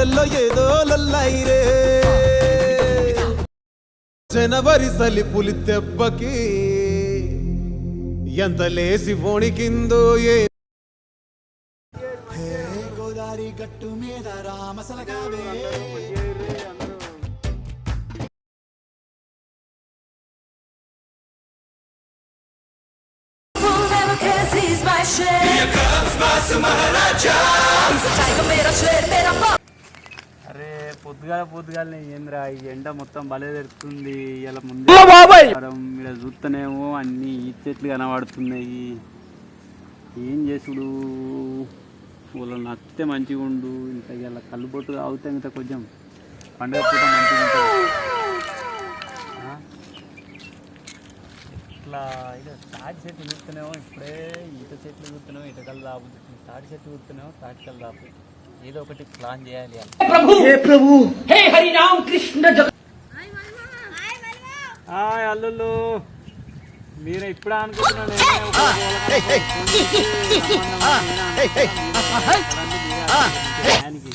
గుండెల్లో ఏదో లొల్లాయిరే జనవరి సలి పులి దెబ్బకి ఎంత లేసి వణికిందో ఏ గోదారి గట్టు మీద రామసలగావే. Here comes Masu Maharaja. He's a tiger, made పొద్దుగాల పొద్దుగాల ఏంద్రా ఈ ఎండ మొత్తం భలే తెరుతుంది ఇలా ముందే ఇక్కడ చూస్తేనేమో అన్ని ఈ చెట్లు కనబడుతున్నాయి. ఏం చేసుడు? వాళ్ళ నచ్చితే మంచిగా ఉండు ఇంత ఇలా కళ్ళు బొట్టు తాగితే ఇంత కొంచెం. పండుగ పూట మంచిగా ఉంటుంది? ఇట్లా ఇక తాటి చెట్లు చూస్తేనేమో ఇప్పుడే ఈత చెట్లు చూస్తేనేమో ఇటకలు తాగుతుంది తాటి చెట్లు చూస్తేనేమో తాటికలు తాపు ఏదో ఒకటి ప్లాన్ చేయాలి అని. హాయ్ అల్లుళ్ళు. మీరు ఇప్పుడు అనుకుంటున్నాను నేనే ఒక గోలకమ్మ ఫోన్ చేసి రమ్మన్నామని నేనే అనుకుంటున్నా. ఆయనకి.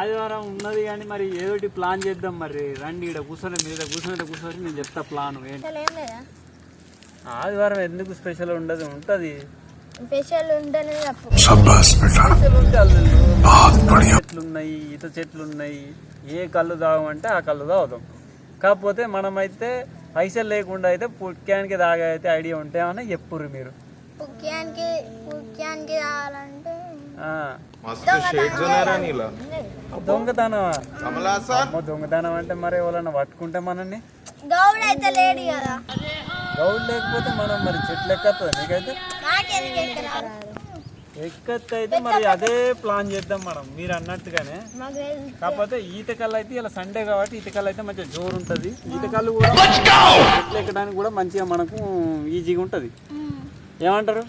ఆదివారం ఉన్నది కానీ మరి ఏదోటి ప్లాన్ చేద్దాం మరి. రండి ఇక్కడ కూర్చొని మీద కూర్చొని కూర్చొని నేను చెప్తా ప్లాన్. ఏంటి? ఆదివారం ఎందుకు స్పెషల్ ఉండదు? ఉంటది. స్పెషల్ ఉంటేనే తప్పు చెట్లు ఉన్నాయి ఈత చెట్లు ఉన్నాయి ఏ కళ్ళు తాగమంటే ఆ కళ్ళు తాగుతాం. కాకపోతే మనమైతే పైసలు లేకుండా అయితే పుట్కానికి తాగే అయితే ఐడియా ఉంటాయని చెప్పుర్రు మీరు. ఆ. దొంగతనం దొంగతనం అంటే మరి ఎవరన్నా పట్టుకుంటే మనల్ని? గౌడ్ అయితే లేడు కదా. గౌడ్ లేకపోతే మనం మరి చెట్లు ఎక్కతుంది నీకైతే? అయితే మరి అదే ప్లాన్ చేద్దాం మనం మీరు అన్నట్టుగానే. కాకపోతే ఈతకల్లు అయితే ఇలా సండే కాబట్టి ఈతకల్లు అయితే మంచిగా జోరు ఉంటుంది. ఈతకల్లు కూడా చెట్లు ఎక్కడానికి కూడా మంచిగా మనకు ఈజీగా ఉంటుంది. ఏమంటారు?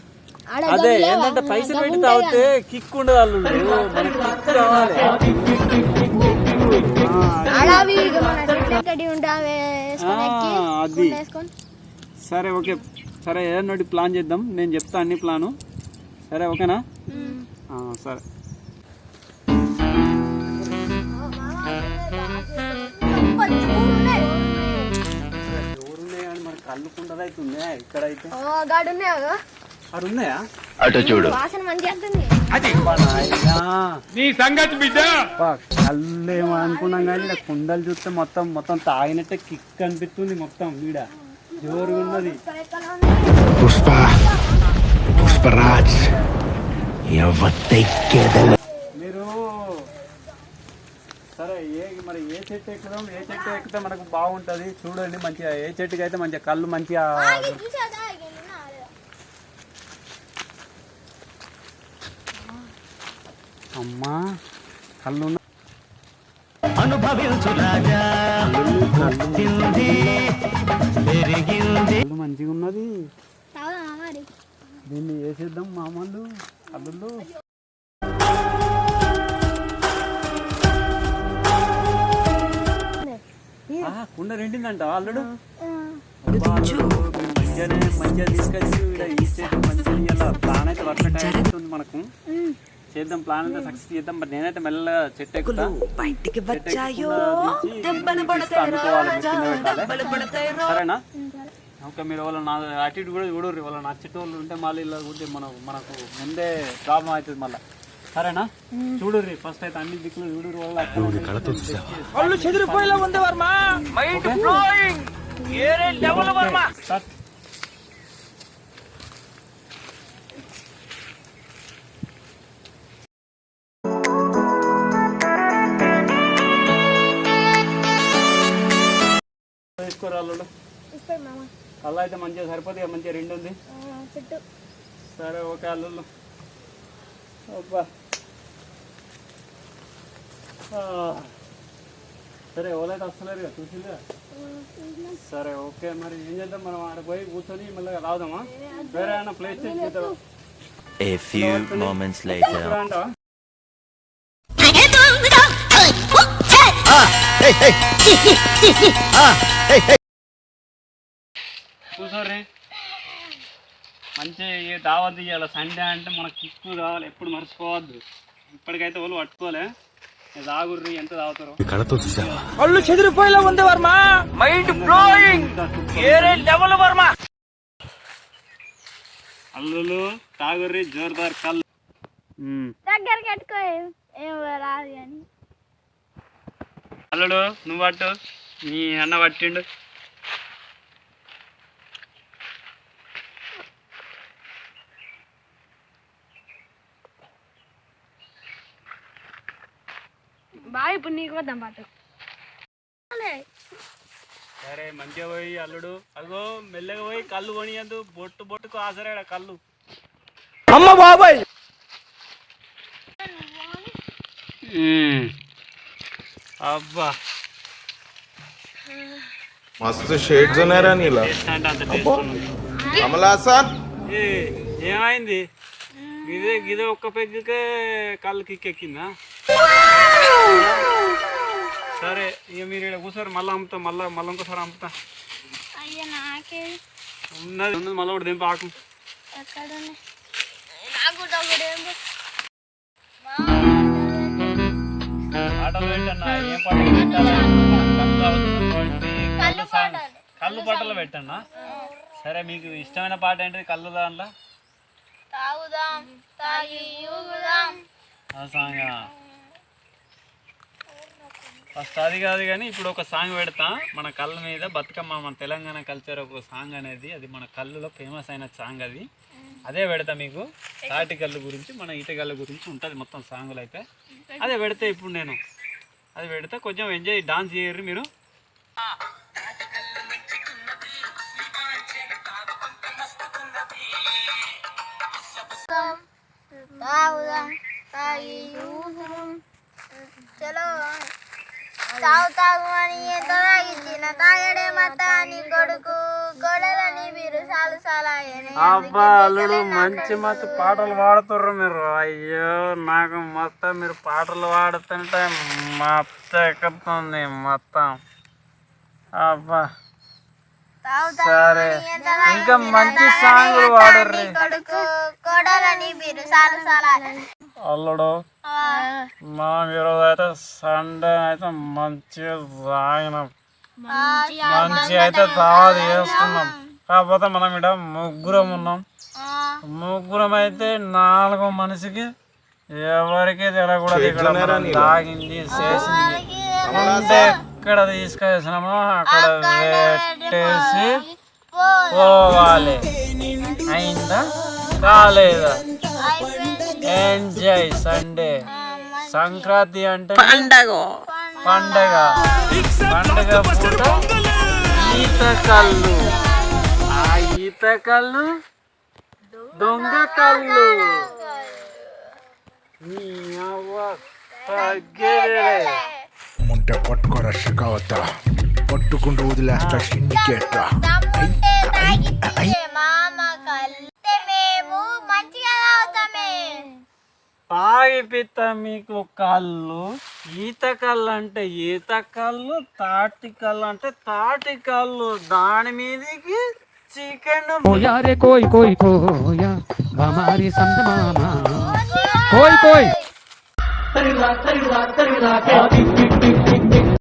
ఆడ అదే ఏంటంటే పైసలు పెట్టి తాగితే కిక్ ఉండదు వాళ్ళు మనకి కిక్ రావాలి ఆ, అది. సరే ఓకే. సరే ఏదన్నా ఒకటి ప్లాన్ చేద్దాం. నేను చెప్తా అన్ని ప్లాను. సరే ఓకేనా? సరే. అవుతుంది ఇక్కడైతే? ఓ గాడు ఉన్నాయా వాసన మంచిగా వస్తుంది నీ సంగతి బిడ్డ. కళ్ళు ఏమో అనుకున్నాం కానీ ఇక్కడ కుండలు చూస్తే మొత్తం మొత్తం తాగినట్టే కిక్ అనిపిస్తుంది మొత్తం వీడ. జోరుగా ఉన్నది. పుష్ప. పుష్పరాజ్. మీరు సరే ఏ మరి ఏ చెట్టు ఎక్కుదాం? ఏ చెట్టు ఎక్కితే మనకు బాగుంటది? చూడండి మంచిగా. ఏ చెట్టుకి అయితే మంచిగా కళ్ళు మంచిగా అమ్మా. కళ్ళు ఉన్న- కళ్ళు మంచిగా ఉన్నది. దీన్ని వేసేద్దాం మామూలు ఆహా, కుండ రెండిందంట అల్లుడు మంచిగా తీసుకొచ్చి మంచిగా మనకు. చేద్దాం ప్లాన్ అయితే సక్సెస్ చేద్దాం. మరి నేనైతే మెల్లగా చెట్టు ఎక్కుతా. బయటికి చెట్టు వచ్చాయో? దెబ్బలు. సరేనా? ఓకే మీరు వాళ్ళ నా అటు ఇటు కూడా చూడరు వాళ్ళ నచ్చేటోళ్ళు ఉంటే మళ్ళీ ఇలా కూడా మనం మనకు ముందే ప్రాబ్లం అవుతుంది మళ్ళీ. సరేనా? చూడుర్రి ఫస్ట్ అయితే అన్ని దిక్కులు చూడుర్రి వల్ల వాళ్ళు చెదిరిపోయేలా ఉంది వర్మ. తీసుకోరా అల్లుడు ఇప్పుడు మామ. అలా అయితే మంచిగా సరిపోతుంది మంచిగా రెండు ఉంది. ఆ, చుట్టూ. సరే ఓకే అల్లుళ్ళు అబ్బా. సరే ఎవరైతే వస్తలేరు కదా చూసిందిగా సరే ఓకే మరి ఏం చేద్దాం? మనం ఆడ పోయి కూర్చొని మళ్ళీ రావుదామా వేరే ఏమైనా ప్లేస్ చేద్దాం A few moments later. అంటావా? చూసారే మంచి ఏ దావత్ ఇవ్వాలి సండే అంటే మనకు కిక్కు కావాలి ఎప్పుడు మర్చిపోవద్దు. ఇప్పటికైతే వాళ్ళు పట్టుకోలే. ఎంత తాగుతారు కళతో చూసావా అల్లులు తాగుర్రి జోర్దార్ కళ్ళు. ఉమ్. దగ్గరికి పెట్టుకో ఏం రాదు కానీ. అల్లుడు నువ్వు పట్టు. నీ అన్న పట్టిండు. బాగా ఇప్పుడు నీకు వద్దాం పాటు. సరే. మంచిగా పోయి అల్లుడు. అగో మెల్లగా పోయి కళ్ళు కొనియద్దు బొట్టు బొట్టుకు ఆసరాడ కళ్ళు. అమ్మ బాబాయ్! అబ్బా. మస్తు షేడ్స్ ఉన్నారా నీలా. కమలాసన్ ఏ, ఏమైంది? గిదే గిదే ఒక్క పెగ్గుకే కళ్ళు కిక్కెక్కిందా సరే ఇక మీరు ఇక్కడ కూర్చోరు మళ్ళీ అమ్ముతా మళ్ళీ మళ్ళీ ఇంకోసారి అమ్ముతా. అయ్యా నాకే. ఉన్నది ఉన్నది మళ్ళీ ఒకటి దింపు ఆకు. కళ్ళు పాటలు. పెట్టన్నా? సరే మీకు ఇష్టమైన పాట ఏంటిది కళ్ళు దాంట్లో? తాగుదాం సాంగ్. ఫస్ట్ అది కాదు కానీ ఇప్పుడు ఒక సాంగ్ పెడతా. మన కళ్ళ మీద బతుకమ్మ మన తెలంగాణ కల్చర్ ఒక సాంగ్ అనేది. అది మన కళ్ళులో ఫేమస్ అయిన సాంగ్ అది. అదే పెడతా మీకు. తాటి కళ్ళు గురించి మన ఈట కళ్ళు గురించి ఉంటుంది మొత్తం సాంగులు అయితే. అదే పెడితే ఇప్పుడు నేను. అది పెడితే. కొంచెం ఎంజాయ్ డాన్స్ చేయరు మీరు. చలో తాగు తాగు అని ఎంత తాగిచ్చిన తాగడే మత అని కొడుకు మీరు సాలు సాలాయని. అబ్బా అల్లుడు మంచి మంచి పాటలు పాడుతుర్రు మీరు. అయ్యో నాకు మొత్తం మీరు పాటలు పాడుతుంటే మొత్తం ఎక్కుతుంది మొత్తం. అబ్బా. సరే. ఇంకా మంచి సాంగ్లు పాడుర్రి. అల్లుడు మా ఈరోజు అయితే సండే అయితే మంచిగా తాగినాం. మంచి అయితే తావాది చేస్తున్నాం కాకపోతే మనం ఇక్కడ ముగ్గురం ఉన్నాం. ముగ్గురం అయితే నాలుగో మనిషికి ఎవరికి తెలియకూడదు ఇక్కడ మనం తాగింది చేసింది. ఉంటే ఎక్కడ తీసుకొచ్చినామో అక్కడ పెట్టేసి పోవాలి. అయిందా? కాలేదా ఎంజాయ్ సండే సంక్రాంతి అంటే పండగ. పండగ. పండగ పూట ఈత కళ్ళు. ఆ ఈత కళ్ళు? దొంగ కళ్ళు. నీ అవ్వ ముంటే పట్టుకోరా షికావత పట్టుకుంటూ వదిలేస్తా సిండికేట్రా. పాగిపిత్త మీకు కళ్ళు ఈత కళ్ళు అంటే ఈత కళ్ళు తాటి కళ్ళు అంటే తాటి కళ్ళు. దాని మీదకి చికెన్ కోయారే కోయ్ కోయ్ కోయా బమారి సందమామా కోయ్ కోయ్.